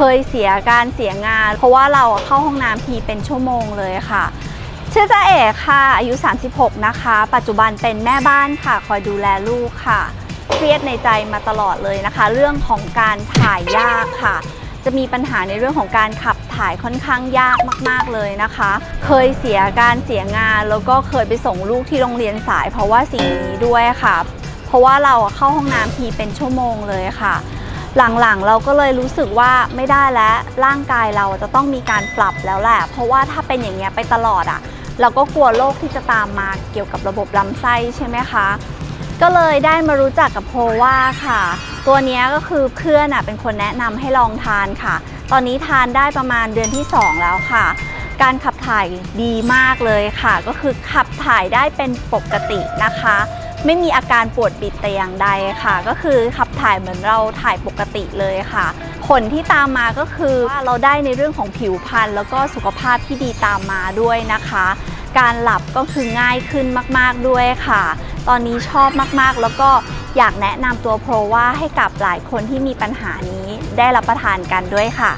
เคยเสียการเสียงาน เพราะว่าเราเข้าห้องน้ำทีเป็นชั่วโมงเลยค่ะ ชื่อจ้าเอกค่ะ อายุ 36 นะคะ ปัจจุบันเป็นแม่บ้านค่ะ คอยดูแลลูกค่ะ เครียดในใจมาตลอดเลยนะคะ เรื่องของการถ่ายยากค่ะ จะมีปัญหาในเรื่องของการขับถ่ายค่อนข้างยากมาก ๆเลยนะคะ เคยเสียการเสียงานแล้วก็เคยไปส่งลูกที่โรงเรียนสาย เพราะว่าสิ่งนี้ด้วยค่ะ เพราะว่าเราเข้าห้องน้ำทีเป็นชั่วโมงเลยค่ะ หลังๆ เราก็เลยรู้สึกว่าไม่ได้แล้วร่างกายเราจะต้องมีการปรับแล้วแหละ เพราะว่าถ้าเป็นอย่างเงี้ยไปตลอดอะเราก็กลัวโรคที่จะตามมาเกี่ยวกับระบบลำไส้ใช่ไหมคะ ก็เลยได้มารู้จักกับโพว่าค่ะ ตัวนี้ก็คือเพื่อนอะเป็นคนแนะนำให้ลองทานค่ะ ตอนนี้ทานได้ประมาณเดือนที่ 2 แล้วค่ะ การขับถ่ายดีมากเลยค่ะ ก็คือขับถ่ายได้เป็นปกตินะคะ ไม่มีอาการปวดบิดแต่อย่างใดค่ะ ก็คือขับถ่ายเหมือนเราถ่ายปกติเลยค่ะ ผลที่ตามมาก็คือว่าเราได้ในเรื่องของผิวพรรณแล้วก็สุขภาพที่ดีตามมาด้วยนะคะ การหลับก็คือง่ายขึ้นมาก ๆด้วยค่ะ ตอนนี้ชอบมากๆแล้วก็ อยากแนะนำตัวโปรว่าให้กับหลายคนที่มีปัญหานี้ได้รับประทานกันด้วยค่ะ